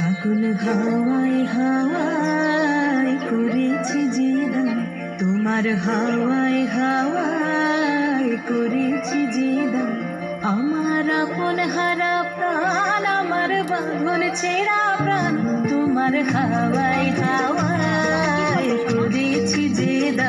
আগুন হাওয়ায় হাওয়ায় করেছি জিদা তোমার হাওয়ায় হাওয়ায় করেছি জিদা আমার আপন হারা প্রাণ, আমার বাঁধন ছেড়া প্রাণ। তোমার হাওয়ায় হাওয়ায় করেছি জিদা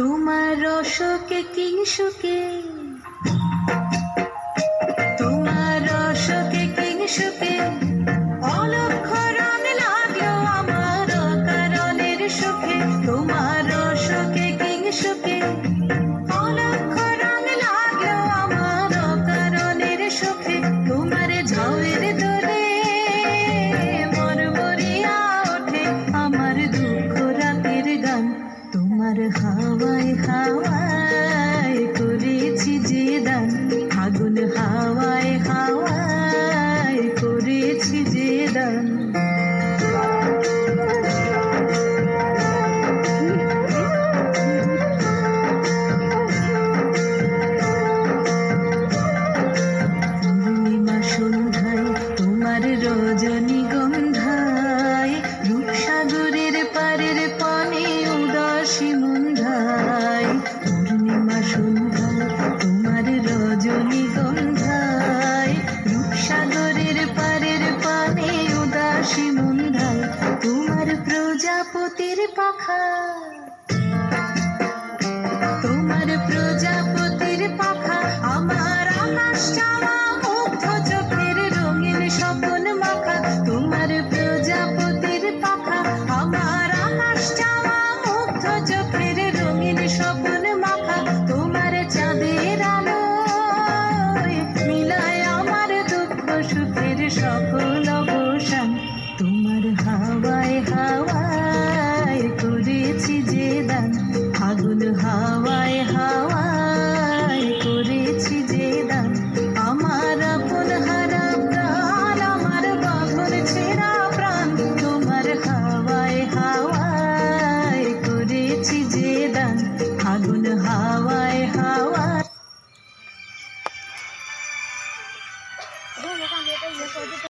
তোমার রসকে কিংসুকে পতির পাখা। আগুন হাওয়ায় হাওয়ায় করেছি যে দান। আমার আপন হারা প্রাণ, আমার বাবর ছেঁড়া প্রাণ। তোমার হাওয়ায় হাওয়ায় করেছি যে দান। আগুন হাওয়ায় হাওয়ায়